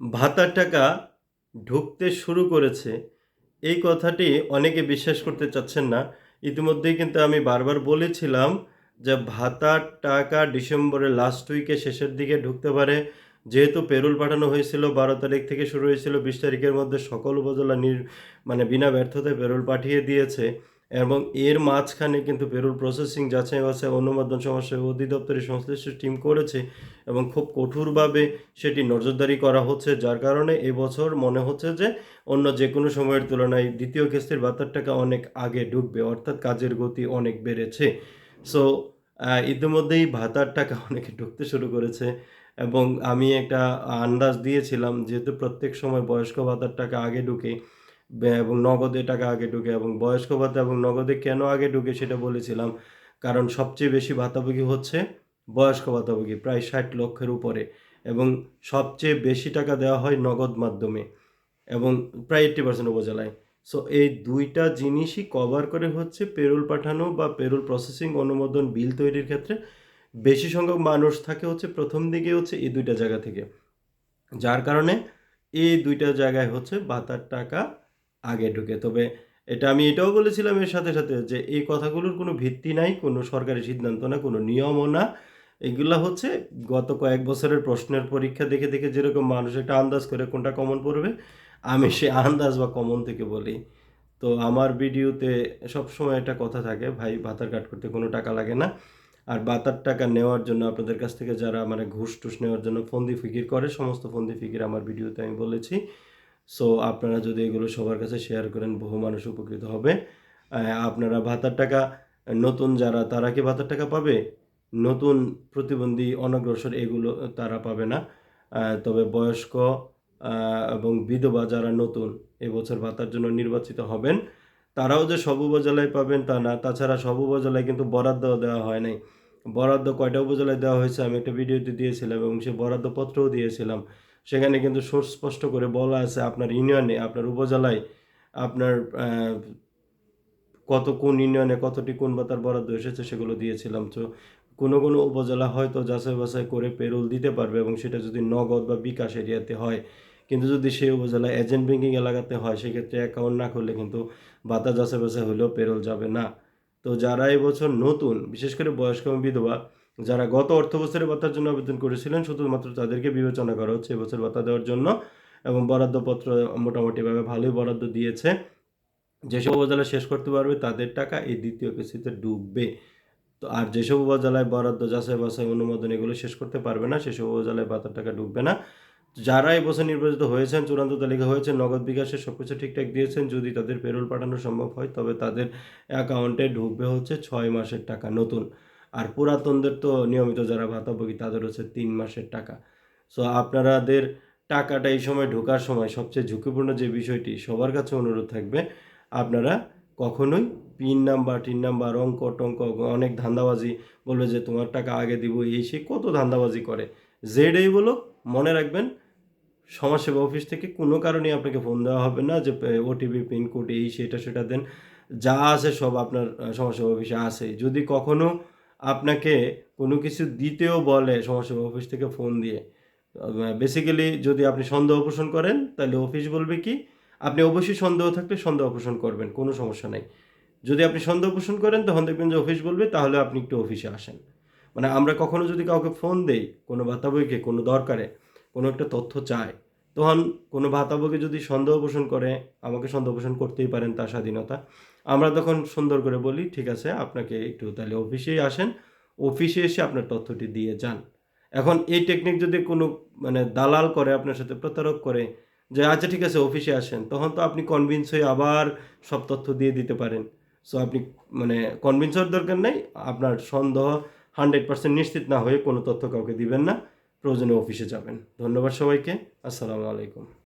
ভাতার টাকা ঢুকতে শুরু করেছে। এই কথাটি অনেকে বিশ্বাস করতে চাচ্ছেন না। ইতিমধ্যেই কিন্তু আমি বারবার বলেছিলাম যে ভাতার টাকা ডিসেম্বরের লাস্ট উইকে শেষের দিকে ঢুকতে পারে। যেহেতু পেরোল পাঠানো হয়েছিল, বারো তারিখ থেকে শুরু হয়েছিল, বিশ তারিখের মধ্যে সকল উপজেলা নির মানে বিনা ব্যর্থতায় পেরোল পাঠিয়ে দিয়েছে। এবং এর মাঝখানে কিন্তু পেরোল প্রসেসিং যাচাই বাছাই, অনুমোদন সমস্যা অধিদপ্তরের সংশ্লিষ্ট টিম করেছে এবং খুব কঠোরভাবে সেটি নজরদারি করা হচ্ছে, যার কারণে এবছর মনে হচ্ছে যে অন্য যে কোনো সময়ের তুলনায় দ্বিতীয় কিস্তির ভাতার টাকা অনেক আগে ঢুকবে অর্থাৎ কাজের গতি অনেক বেড়েছে। সো ইতিমধ্যেই ভাতার টাকা অনেকে ঢুকতে শুরু করেছে এবং আমি একটা আন্দাজ দিয়েছিলাম যেহেতু প্রত্যেক সময় বয়স্ক ভাতার টাকা আগে ঢুকে এবং নগদে টাকা আগে ঢুকে এবং বয়স্ক ভাতা এবং নগদে কেন আগে ঢুকে সেটা বলেছিলাম। কারণ সবচেয়ে বেশি ভাতাভোগী হচ্ছে বয়স্ক ভাতাভোগী, প্রায় ষাট লক্ষের উপরে। এবং সবচেয়ে বেশি টাকা দেওয়া হয় নগদ মাধ্যমে এবং প্রায় এইট্টি পার্সেন্ট উপজেলায়। সো, এই দুইটা জিনিসই কভার করে হচ্ছে পেরোল পাঠানো বা পেরোল প্রসেসিং অনুমোদন বিল তৈরির ক্ষেত্রে। বেশি সংখ্যক মানুষ থাকে হচ্ছে প্রথম দিকে হচ্ছে এই দুইটা জায়গা থেকে। যার কারণে এই দুইটা জায়গায় হচ্ছে ভাতার টাকা আগে ঢুকে। তবে এটা আমি এটাও বলেছিলাম এর সাথে সাথে যে এই কথাগুলোর কোনো ভিত্তি নাই, কোনো সরকারি সিদ্ধান্ত না, কোনো নিয়মও না। এগুলা হচ্ছে গত কয়েক বছরের প্রশ্নের পরীক্ষা দেখে দেখে যেরকম মানুষ একটা আন্দাজ করে কোনটা কমন পড়বে, আমি সে আন্দাজ বা কমন থেকে বলি। তো আমার ভিডিওতে সবসময় একটা কথা থাকে, ভাই ভাতার কাট করতে কোনো টাকা লাগে না। আর বাতার টাকা নেওয়ার জন্য আপনাদের কাছ থেকে যারা মানে ঘুষ টুস নেওয়ার জন্য ফন্দি ফিকির করে, সমস্ত ফন্দি ফিকির আমার ভিডিওতে আমি বলেছি। সো আপনারা যদি এগুলো সবার কাছে শেয়ার করেন, বহু মানুষ উপকৃত হবে। আপনারা ভাতার টাকা, নতুন যারা, তারা কি ভাতার টাকা পাবে? নতুন প্রতিবন্ধী, অনগ্রসর এগুলো তারা পাবে না। তবে বয়স্ক এবং বিধবা যারা নতুন, এবছর ভাতার জন্য নির্বাচিত হবেন, তারাও যে সব উপজেলায় পাবেন তা না। তাছাড়া সব উপজেলায় কিন্তু বরাদ্দ দেওয়া হয় নাই। বরাদ্দ কয়টা উপজেলায় দেওয়া হয়েছে আমি একটা ভিডিওতে দিয়েছিলাম এবং সে বরাদ্দপত্রও দিয়েছিলাম। সেখানে কিন্তু সুস্পষ্ট করে বলা আছে আপনার ইউনিয়নে, আপনার উপজেলায় আপনার কত কোন ইউনিয়নে কতটি কোন ভাতার বরাদ্দ এসেছে সেগুলো দিয়েছিলাম। তো কোনো কোনো উপজেলা হয়তো যাচাই বাছাই করে পেরোল দিতে পারবে এবং সেটা যদি নগদ বা বিকাশ এরিয়াতে হয়। কিন্তু যদি সেই উপজেলায় এজেন্ট ব্যাঙ্কিং এলাকাতে হয়, সেক্ষেত্রে অ্যাকাউন্ট না করলে কিন্তু ভাতা যাচাই বাছাই হলেও পেরোল যাবে না। তো যারা এবছর নতুন, বিশেষ করে বয়স্ক বিধবা যারা গত অর্থ বছরে ভাতার জন্য আবেদন করেছিলেন, শুধুমাত্র তাদেরকে বিবেচনা করা হচ্ছে এবছর ভাতা দেওয়ার জন্য এবং বরাদ্দপত্র মোটামুটিভাবে ভালোই বরাদ্দ দিয়েছে। যেসব উপজেলা শেষ করতে পারবে তাদের টাকা এই দ্বিতীয় কিস্তিতে ডুববে। তো আর যেসব উপজেলায় বরাদ্দ, যাচাই বাছাই, অনুমোদন এগুলো শেষ করতে পারবে না, সেসব উপজেলায় ভাতার টাকা ডুববে না। যারা এবছর নির্বাচিত হয়েছেন, চূড়ান্ত তালিকা হয়েছে, নগদ বিকাশে সব কিছু ঠিকঠাক দিয়েছেন, যদি তাদের পেরোল পাঠানো সম্ভব হয়, তবে তাদের অ্যাকাউন্টে ঢুকবে হচ্ছে ছয় মাসের টাকা নতুন। আর পুরাতনদের তো নিয়মিত যারা ভাতাভোগী তাদের হচ্ছে তিন মাসের টাকা। সো আপনারাদের টাকাটা এই সময় ঢোকার সময় সবচেয়ে ঝুঁকিপূর্ণ যে বিষয়টি, সবার কাছে অনুরোধ থাকবে, আপনারা কখনোই পিন নাম্বার টিন নাম্বার অঙ্ক, টঙ্ক, অনেক ধান্দাবাজি বলবে যে তোমার টাকা আগে দিব, এই, সে কত ধান্দাবাজি করে। জেডেই বলো মনে রাখবেন, সমাজসেবা অফিস থেকে কোনো কারণে আপনাকে ফোন দেওয়া হবে না যে ওটিপি পিনকোড এই সেটা সেটা দেন। যা আছে সব আপনার সমাজসেবা অফিসে আছে যদি কখনো আপনাকে কোনো কিছু দিতেও বলে সমাজসেবা অফিস থেকে ফোন দিয়ে। বেসিক্যালি যদি আপনি সন্দেহ পোষণ করেন, তাহলে অফিস বলবে কি, আপনি অবশ্যই সন্দেহ থাকলে সন্দেহ পোষণ করবেন, কোনো সমস্যা নাই। যদি আপনি সন্দেহ পোষণ করেন, তখন দেখবেন যে অফিস বলবে, তাহলে আপনি একটু অফিসে আসেন। মানে আমরা কখনো যদি কাউকে ফোন দেই, কোনো বাতাবইকে কোনো দরকারে, কোনো একটা তথ্য চায় তখন কোনো ভাতাভোগী যদি সন্দেহ পোষণ করে, আমাকে সন্দেহ পোষণ করতেই পারেন তার স্বাধীনতা। আমরা তখন সুন্দর করে বলি, ঠিক আছে, আপনাকে একটু তাহলে অফিসেই আসেন। অফিসে এসে আপনার তথ্যটি দিয়ে যান। এখন এই টেকনিক যদি কোনো মানে দালাল করে, আপনার সাথে প্রতারক করে, যে আচ্ছা ঠিক আছে, অফিসে আসেন, তখন তো আপনি কনভিন্স হয়ে আবার সব তথ্য দিয়ে দিতে পারেন। সো আপনি মানে কনভিন্স হওয়ার দরকার নেই। আপনার সন্দেহ হান্ড্রেড পার্সেন্ট নিশ্চিত না হয়ে কোনো তথ্য কাউকে দিবেন না। প্রয়োজনে অফিসে যাবেন। ধন্যবাদ সবাইকে। আসসালামু আলাইকুম।